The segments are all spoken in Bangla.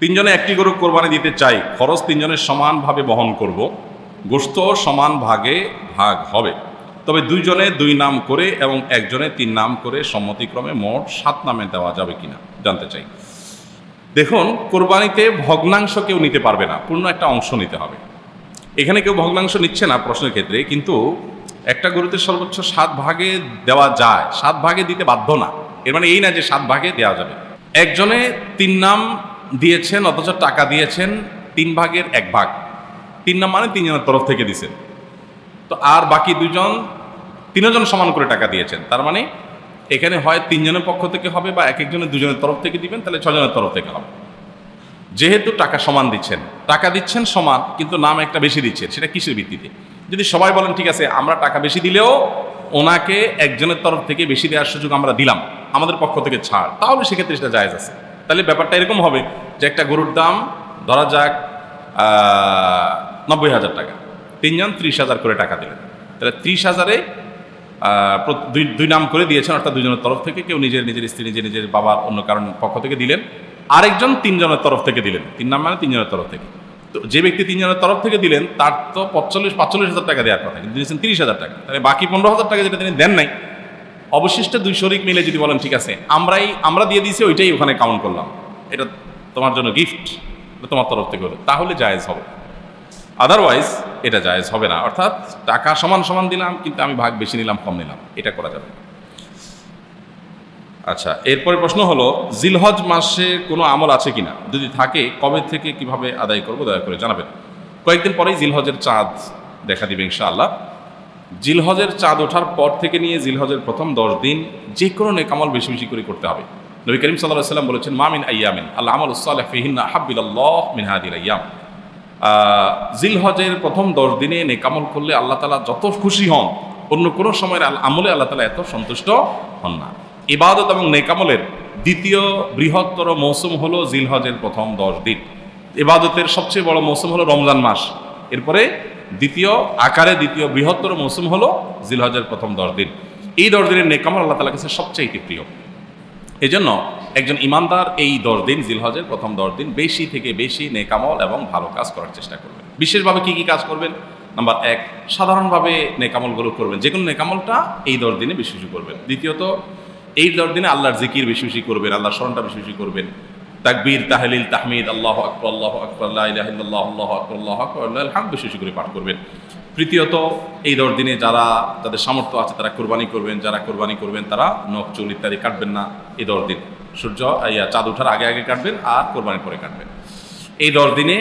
তিনজনে একটি গরু কোরবানি দিতে চাই, খরচ তিনজনের সমানভাবে বহন করব, গোস্ত সমান ভাগে ভাগ হবে। তবে দুইজনে দুই নাম করে এবং একজনে তিন নাম করে সম্মতিক্রমে মোট সাত নামে দেওয়া যাবে কিনা জানতে চাই। দেখুন, কোরবানিতে ভগ্নাংশ কেউ নিতে পারবে না, পূর্ণ একটা অংশ নিতে হবে। এখানে কেউ ভগ্নাংশ নিচ্ছে না প্রশ্নের ক্ষেত্রে, কিন্তু একটা গরুতে সর্বোচ্চ সাত ভাগে দেওয়া যায়, সাত ভাগে দিতে বাধ্য না। এর মানে এই না যে সাত ভাগে দেওয়া যাবে। একজনে তিন নাম দিয়েছেন, অথচ টাকা দিয়েছেন তিন ভাগের এক ভাগ। তিন নাম মানে তিনজনের তরফ থেকে দিছেন। তো আর বাকি দুজন, তিনজন সমান করে টাকা দিয়েছেন। তার মানে এখানে হয় তিনজনের পক্ষ থেকে হবে বা এক একজনের দুজনের তরফ থেকে দিবেন, তাহলে ছজনের তরফ থেকে হবে। যেহেতু টাকা সমান দিচ্ছেন, টাকা দিচ্ছেন সমান, কিন্তু নাম একটা বেশি দিচ্ছেন, সেটা কিসের ভিত্তিতে? যদি সবাই বলেন, ঠিক আছে, আমরা টাকা বেশি দিলেও ওনাকে একজনের তরফ থেকে বেশি দেওয়ার সুযোগ আমরা দিলাম, আমাদের পক্ষ থেকে ছাড়, তাহলে সেক্ষেত্রে সেটা জায়েজ আছে। তাহলে ব্যাপারটা এরকম হবে যে একটা গরুর দাম ধরা যাক নব্বই হাজার টাকা। তিনজন ত্রিশ হাজার করে টাকা দিলেন। তাহলে ত্রিশ হাজারে দুই দুই নাম করে দিয়েছেন, অর্থাৎ দুজনের তরফ থেকে কেউ নিজের নিজের স্ত্রী, নিজের নিজের বাবার অন্য কারণ পক্ষ থেকে দিলেন। আরেকজন তিনজনের তরফ থেকে দিলেন। তিন নাম মানে তিনজনের তরফ থেকে। তো যে ব্যক্তি তিনজনের তরফ থেকে দিলেন, তার তো পঁচল্লিশ, পাঁচচল্লিশ হাজার টাকা দেওয়ার কথা, কিন্তু দিয়েছেন তিরিশ হাজার টাকা। তাহলে বাকি পনেরো হাজার টাকা যেটা তিনি দেন নাই অবশিষ্ট দুই শরিক মিলে যদি বলেন, ঠিক আছে, আমরাই, আমরা দিয়ে দিয়েছি, ওইটাই ওখানে কাউন্ট করলাম। এটা তোমার জন্য গিফট তোমার তরফ থেকে হলো। তাহলে জায়েজ হবে। আদারওয়াইজ এটা জায়েজ হবে না। অর্থাৎ টাকা সমান সমান দিলাম, কিন্তু আমি ভাগ বেশি নিলাম, কম নিলাম। এটা করা যাবে আচ্ছা এরপরে প্রশ্ন হলো, জিলহজ মাসে কোনো আমল আছে কিনা? যদি থাকে, কবে থেকে কীভাবে আদায় করব? দয়া করে জানাবেন। কয়েকদিন পরেই জিলহজের চাঁদ দেখা দিবে ইনশাআল্লাহ। জিলহজের চাঁদ ওঠার পর থেকে নিয়ে জিলহজের প্রথম দশ দিন যে কোনো নেকামল বেশি বেশি করে করতে হবে। নবী করিম সাল্লাহ সাল্লাম বলেছেন মামিন আয়ামিন আল্লাহ আমল সালেহ ফিহিন্না হাব্বিল্লাহ মিন হাদিল আয়াম জিলহজের প্রথম দশ দিনে নেকামল করলে আল্লাহ তালা যত খুশি হন, অন্য কোনো সময়ের আমলে আল্লাহ তালা এত সন্তুষ্ট হন না। ইবাদত এবং নেকামলের দ্বিতীয় বৃহত্তর মৌসুম হলো জিলহজের প্রথম দশ দিন। ইবাদতের সবচেয়ে বড় মৌসুম হলো রমজান মাস। এরপরে দ্বিতীয় আকারে দ্বিতীয় বৃহত্তর মৌসুম হলো জিলহজের প্রথম দশ দিন। এই দশ দিনের নেকামল আল্লাহ তালা কাছে সবচেয়ে প্রিয়। এই জন্য একজন ইমানদার এই দশ দিন, জিলহজের প্রথম দশ দিন বেশি থেকে বেশি নেকামল এবং ভালো কাজ করার চেষ্টা করবেন। বিশেষভাবে কি কি কাজ করবেন? নাম্বার এক, সাধারণভাবে নেকামলগুলো করবেন। যে কোনো নেকামলটা এই দশ দিনে বেশি বেশি করবেন। দ্বিতীয়ত, এই দশ দিনে আল্লাহর জিকির বেশি বেশি করবেন, আল্লাহর স্মরণটা বেশি বেশি করবেন। তাকবীর তাহলিল তাহমিদ আল্লাহ আকবর আল্লাহ আকবর আল্লাহ ইল্লাল্লাহ, আল্লাহ আকবর আল্লাহ আকবর আল্লাহ হামদ বেশি বেশি করে পাঠ করবেন। তৃতীয়ত এই দশ দিনে যারা যাদের সামর্থ্য আছে তারা কোরবানি করবেন যারা কোরবানি করবেন তারা নখ চুল ইত্যাদি কাটবেন না এই দশ দিন। সূর্য ইয়া, চাঁদ ওঠার আগে আগে কাটবেন আর কোরবানির পরে কাটবেন। এই দশ দিনে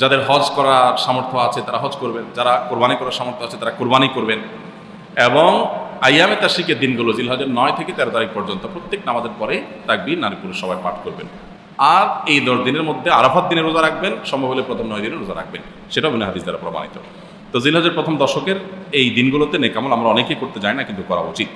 যাদের হজ করার সামর্থ্য আছে তারা হজ করবেন যারা কোরবানি করার সামর্থ্য আছে তারা কোরবানি করবেন এবং আইয়ামে তাশিকের দিনগুলো জিলহজের নয় থেকে তেরো তারিখ পর্যন্ত প্রত্যেক নামাজের পরে তাকবীর নারী পুরুষ সবাই পাঠ করবেন। আর এই দশ দিনের মধ্যে আরাফাত দিনে রোজা রাখবেন, সম্ভব হলে প্রথম নয় দিনে রোজা রাখবেন। সেটাও মনে হাদিস দ্বারা প্রমাণিত। তো জিলহজের প্রথম দশকের এই দিনগুলোতে নেকামল আমরা অনেকেই করতে যাই না, কিন্তু করা উচিত।